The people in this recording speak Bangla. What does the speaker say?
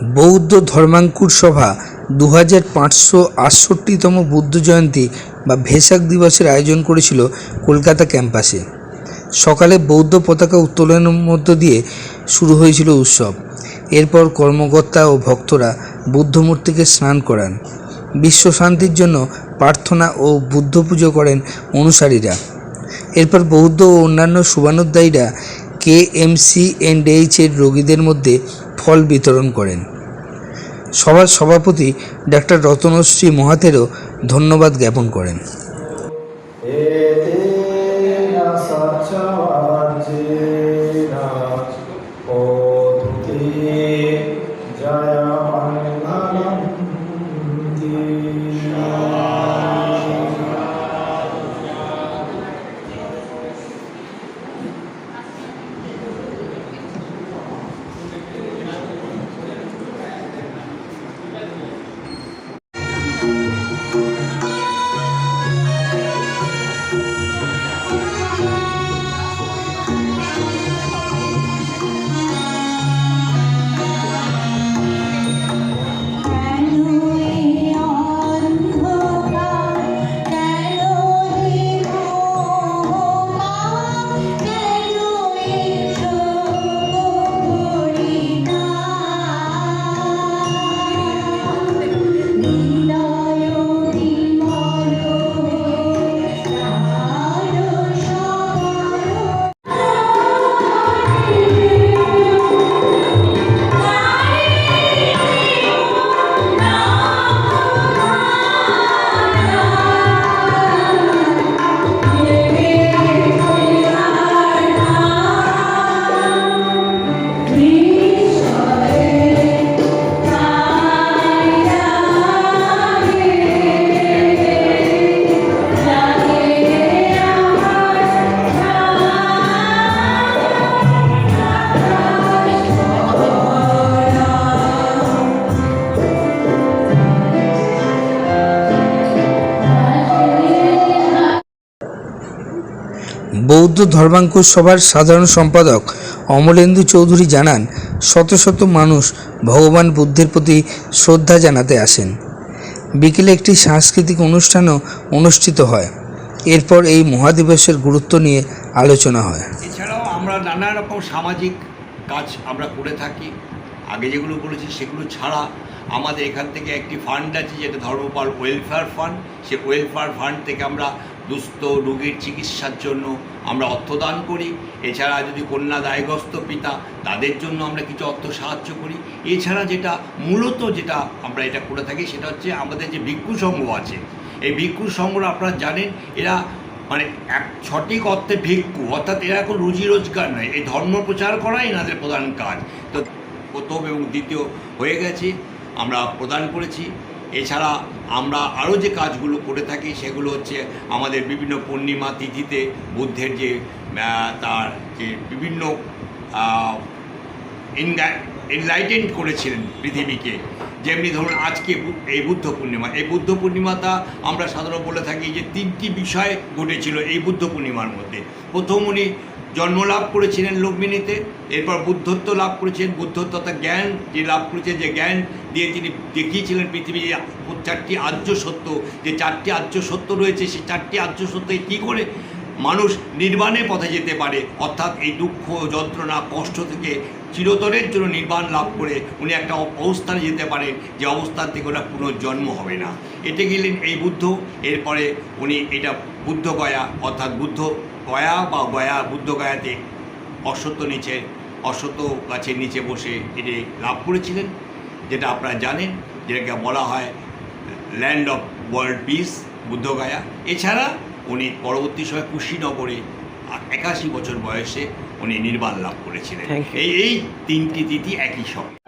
বৌদ্ধ ধর্মাঙ্কুর সভা দু হাজার পাঁচশো আটষট্টিতম বুদ্ধ জয়ন্তী বা ভেসাক দিবসের আয়োজন করেছিল কলকাতা ক্যাম্পাসে। সকালে বৌদ্ধ পতাকা উত্তোলনের মধ্য দিয়ে শুরু হয়েছিল উৎসব। এরপর কর্মকর্তা ও ভক্তরা বুদ্ধমূর্তিকে স্নান করান। বিশ্ব শান্তির জন্য প্রার্থনা ও বুদ্ধ পুজো করেন অনুসারীরা। এরপর বৌদ্ধ ও অন্যান্য শুভানুদ্দায়ীরা K M C and H রোগীদের মধ্যে ফল বিতরণ করেন। সভার সভাপতি ডাক্তার রতনশ্রী মহাতেরও ধন্যবাদ জ্ঞাপন করেন। বৌদ্ধ ধর্মাঙ্কুর সভার সাধারণ সম্পাদক অমলেন্দু চৌধুরী জানান, শত শত মানুষ ভগবান বুদ্ধের প্রতি শ্রদ্ধা জানাতে আসেন। বিকেলে একটি সাংস্কৃতিক অনুষ্ঠানও অনুষ্ঠিত হয়। এরপর এই মহাদিবসের গুরুত্ব নিয়ে আলোচনা হয়। এছাড়াও আমরা নানা রকম সামাজিক কাজ আমরা করে থাকি। আগে যেগুলো করেছি সেগুলো ছাড়া আমাদের এখান থেকে একটি ফান্ড আছে যেটা ধর্মপাল ওয়েলফেয়ার ফান্ড সে ওয়েলফেয়ার ফান্ড থেকে আমরা দুস্থ রোগীর চিকিৎসার জন্য আমরা অর্থদান করি। এছাড়া যদি কন্যা দায়গ্রস্ত পিতা, তাদের জন্য আমরা কিছু অর্থ সাহায্য করি। এছাড়া যেটা মূলত যেটা আমরা এটা করে থাকি সেটা হচ্ছে আমাদের যে ভিক্ষু সংঘ আছে। এই ভিক্ষু সংঘরা আপনারা জানেন, এরা মানে এক সঠিক অর্থে ভিক্ষু, অর্থাৎ এরা এখন রুজি রোজগার নয়, এই ধর্ম প্রচার করাই এনাদের প্রধান কাজ। তো প্রথম এবং দ্বিতীয় হয়ে গেছে, আমরা প্রদান করেছি। এছাড়া আমরা আরও যে কাজগুলো করে থাকি সেগুলো হচ্ছে আমাদের বিভিন্ন পূর্ণিমা তিথিতে বুদ্ধের যে তার যে বিভিন্ন এনলাইটেন্ড করেছিলেন পৃথিবীকে। যেমনি ধরুন আজকে এই বুদ্ধ পূর্ণিমা। এই বুদ্ধ পূর্ণিমাটা আমরা সাধারণত বলে থাকি যে তিনটি বিষয় ঘটেছিল এই বুদ্ধ পূর্ণিমার মধ্যে। প্রথম উনি জন্মলাভ করেছিলেন লুম্বিনীতে এরপর বুদ্ধত্ব লাভ করেছেন বুদ্ধত্ব তথা জ্ঞান যে লাভ করেছেন যে জ্ঞান দিয়ে তিনি দেখিয়েছিলেন পৃথিবী চারটি আর্য সত্য। যে চারটি আর্য সত্য রয়েছে, সেই চারটি আর্য সত্যে কী করে মানুষ নির্বাণের পথে যেতে পারে। অর্থাৎ এই দুঃখ, যন্ত্রণা, কষ্ট থেকে চিরতরের জন্য নির্বাণ লাভ করে উনি একটা অবস্থানে যেতে পারেন, যে অবস্থান থেকে ওনার পুনর্জন্ম হবে না। এতে গেলেন এই বুদ্ধ, এরপরে উনি এটা বুদ্ধ গয়া অর্থাৎ বুদ্ধ গয়া বা গয়া বুদ্ধ গয়াতে নিচে, অশ্বত্থ গাছের নিচে বসে এটি লাভ করেছিলেন। যেটা আপনারা জানেন, যেটাকে বলা হয় land of world peace Bodhgaya. এছাড়া উনি পরবর্তী সময় কুশীনগরে একাশি বছর বয়সে উনি নির্বাণ লাভ করেছিলেন। এই এই তিনটি তিথি একই সঙ্গে